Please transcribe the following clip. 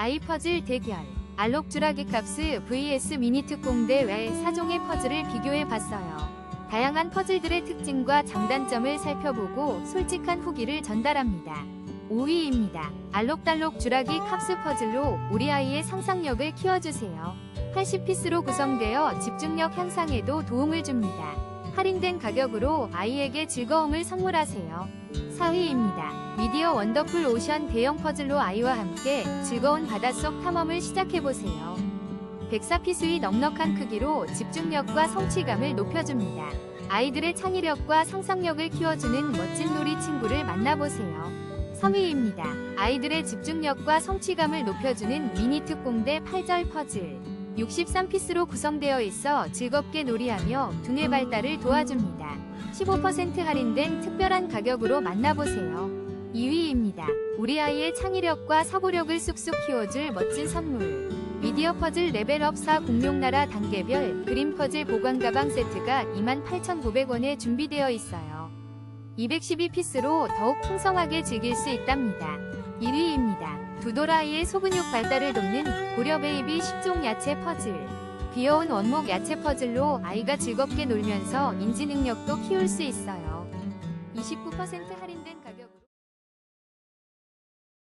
아이 퍼즐 대결 알록 주라기 값스 vs 미니 특공대 외 4종의 퍼즐을 비교해 봤어요. 다양한 퍼즐들의 특징과 장단점을 살펴보고 솔직한 후기를 전달합니다. 5위입니다. 알록달록 주라기 캅스 퍼즐로 우리 아이의 상상력을 키워주세요. 80피스로 구성되어 집중력 향상에도 도움을 줍니다. 할인된 가격으로 아이에게 즐거움을 선물하세요. 4위입니다. 미디어 원더풀 오션 대형 퍼즐로 아이와 함께 즐거운 바닷속 탐험을 시작해보세요. 104피스의 넉넉한 크기로 집중력과 성취감을 높여줍니다. 아이들의 창의력과 상상력을 키워주는 멋진 놀이 친구를 만나보세요. 3위입니다. 아이들의 집중력과 성취감을 높여주는 미니 특공대 8절 퍼즐. 63피스로 구성되어 있어 즐겁게 놀이하며 두뇌 발달을 도와줍니다. 15% 할인된 특별한 가격으로 만나보세요. 2위입니다. 우리 아이의 창의력과 사고력을 쑥쑥 키워줄 멋진 선물. 미디어 퍼즐 레벨업 4 공룡나라 단계별 그림 퍼즐 보관 가방 세트가 28,900원에 준비되어 있어요. 212피스로 더욱 풍성하게 즐길 수 있답니다. 1위입니다. 두도라이의 소근육 발달을 돕는 고려 베이비 10종 야채 퍼즐. 귀여운 원목 야채 퍼즐로 아이가 즐겁게 놀면서 인지 능력도 키울 수 있어요. 29% 할인된 가격